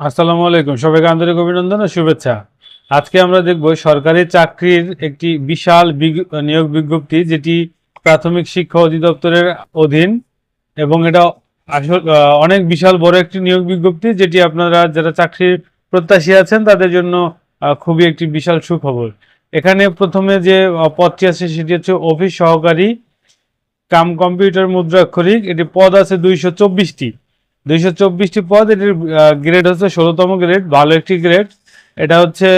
আসসালামু আলাইকুম। সবাইকে আন্তরিক অভিনন্দন ও শুভেচ্ছা। আজকে আমরা দেখব সরকারি চাকরির একটি বিশাল নিয়োগ বিজ্ঞপ্তি, যেটি প্রাথমিক শিক্ষা অধিদপ্তরের অধীন, এবং এটা আসল অনেক বিশাল বড় একটি নিয়োগ বিজ্ঞপ্তি, যেটি আপনারা যারা চাকরির প্রত্যাশী আছেন, তাদের জন্য খুবই একটি বিশাল সুখবর। এখানে প্রথমে যে পদটি আছে, সেটি হচ্ছে অফিস সহকারী কাম কম্পিউটার মুদ্রাক্ষরিক। এটি পদ আছে দুইশো চব্বিশটি। দুইশো চব্বিশটি পদ, এটির গ্রেড হচ্ছে ষোলোতম গ্রেড ভালো একটি গ্রেড এটা হচ্ছে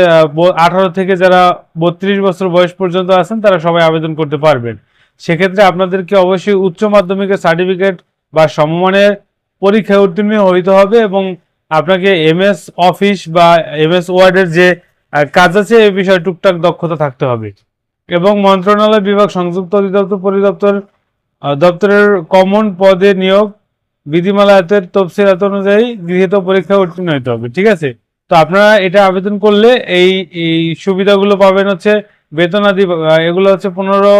আঠারো থেকে যারা বত্রিশ বছর বয়স পর্যন্ত আছেন, তারা সবাই আবেদন করতে পারবেন। সেক্ষেত্রে আপনাদেরকে অবশ্যই উচ্চ মাধ্যমিকের সার্টিফিকেট বা সমমানের পরীক্ষায় উত্তীর্ণ হইতে হবে এবং আপনাকে এমএস অফিস বা এমএস ওয়ার্ডের যে কাজ আছে, এই বিষয়ে টুকটাক দক্ষতা থাকতে হবে। এবং মন্ত্রণালয় বিভাগ সংযুক্ত অধিদপ্তর, পরিদপ্তর দপ্তরের কমন পদে নিয়োগ বিধিমালা এতের তফসিল এত অনুযায়ী গৃহীত পরীক্ষা উত্তীর্ণ হতে হবে, ঠিক আছে? তো আপনারা এটা আবেদন করলে এই এই সুবিধাগুলো পাবেন হচ্ছে বেতনাদি এগুলো হচ্ছে পনেরো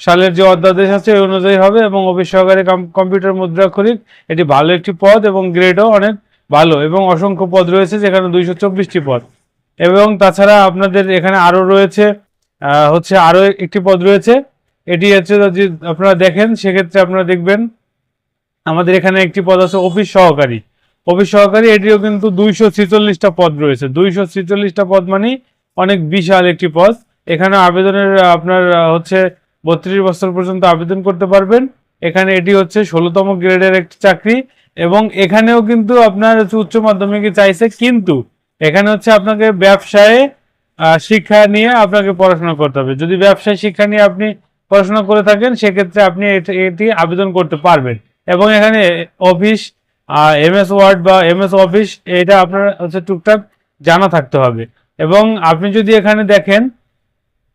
সালের যে অধ্যাদেশ আছে, ওই অনুযায়ী হবে এবং অফিস সহকারী কম- কম্পিউটার মুদ্রাক্ষরিক এটি ভালো একটি পদ এবং গ্রেডও অনেক ভালো এবং অসংখ্য পদ রয়েছে যেখানে দুইশো চব্বিশটি পদ। এবং তাছাড়া আপনাদের এখানে আরও রয়েছে হচ্ছে আরও একটি পদ রয়েছে, এটি হচ্ছে যদি আপনারা দেখেন, সেক্ষেত্রে আপনারা দেখবেন আমাদের এখানে একটি পদ আছে অফিস সহকারী। অফিস সহকারী, এটিও কিন্তু দুইশো ছিচল্লিশটা পদ রয়েছে। দুইশো ছিচল্লিশটা পদ মানে অনেক বিশাল একটি পদ। এখানে আবেদনের, আপনার, হচ্ছে বত্রিশ বছর পর্যন্ত আবেদন করতে পারবেন। এখানে এটি হচ্ছে ষোলোতম গ্রেডের একটি চাকরি এবং এখানেও কিন্তু আপনার হচ্ছে উচ্চ মাধ্যমিকে চাইছে, কিন্তু এখানে হচ্ছে আপনাকে ব্যবসায়ে শিক্ষা নিয়ে আপনাকে পড়াশোনা করতে হবে। যদি ব্যবসায় শিক্ষা নিয়ে আপনি পড়াশোনা করে থাকেন, সেক্ষেত্রে আপনি এটি আবেদন করতে পারবেন। এবং এখানে অফিস এম এস ওয়ার্ড বা এম এস অফিস এটা আপনার হচ্ছে টুকটাক জানা থাকতে হবে। এবং আপনি যদি এখানে দেখেন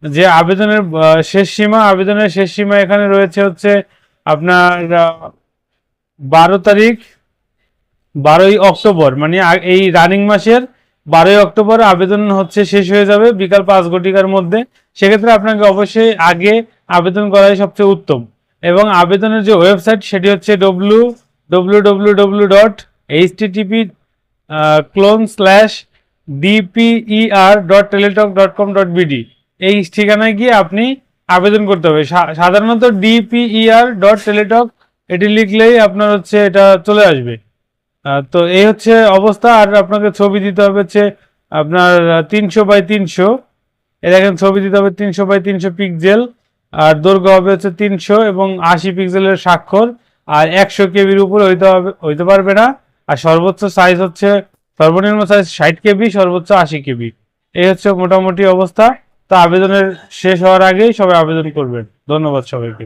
যে আবেদনের শেষ সীমা, আবেদনের শেষ সীমা এখানে রয়েছে হচ্ছে আপনার বারো তারিখ, বারোই অক্টোবর মানে এই রানিং মাসের বারোই অক্টোবর আবেদন হচ্ছে শেষ হয়ে যাবে বিকাল পাঁচ ঘটিকার মধ্যে। সেক্ষেত্রে আপনাকে অবশ্যই আগে আবেদন করাই সবচেয়ে উত্তম। এবং আবেদনের যে ওয়েবসাইট সেটি হচ্ছে W W W W dot H TTP colon slash DPER dot Teletalk dot com dot BD এই ঠিকানায় গিয়ে আপনি আবেদন করতে হবে। সাধারণত ডিপিইআর ডট টেলিটক এটি লিখলেই আপনার হচ্ছে এটা চলে আসবে। তো এই হচ্ছে অবস্থা। আর আপনাকে ছবি দিতে হবে হচ্ছে আপনার তিনশো বাই তিনশো। এ দেখেন, ছবি দিতে হবে তিনশো বাই তিনশো পিক্সেল আর দৈর্ঘ্য হবে হচ্ছে তিনশো এবং আশি পিক্সেলের স্বাক্ষর, আর একশো কেবির উপরে হইতে হবে, হইতে পারবে না। আর সর্বোচ্চ সাইজ হচ্ছে, সর্বনিম্ন সাইজ ষাট কেবি, সর্বোচ্চ আশি কেবি। এই হচ্ছে মোটামুটি অবস্থা। তা আবেদনের শেষ হওয়ার আগেই সবাই আবেদন করবেন। ধন্যবাদ সবাইকে।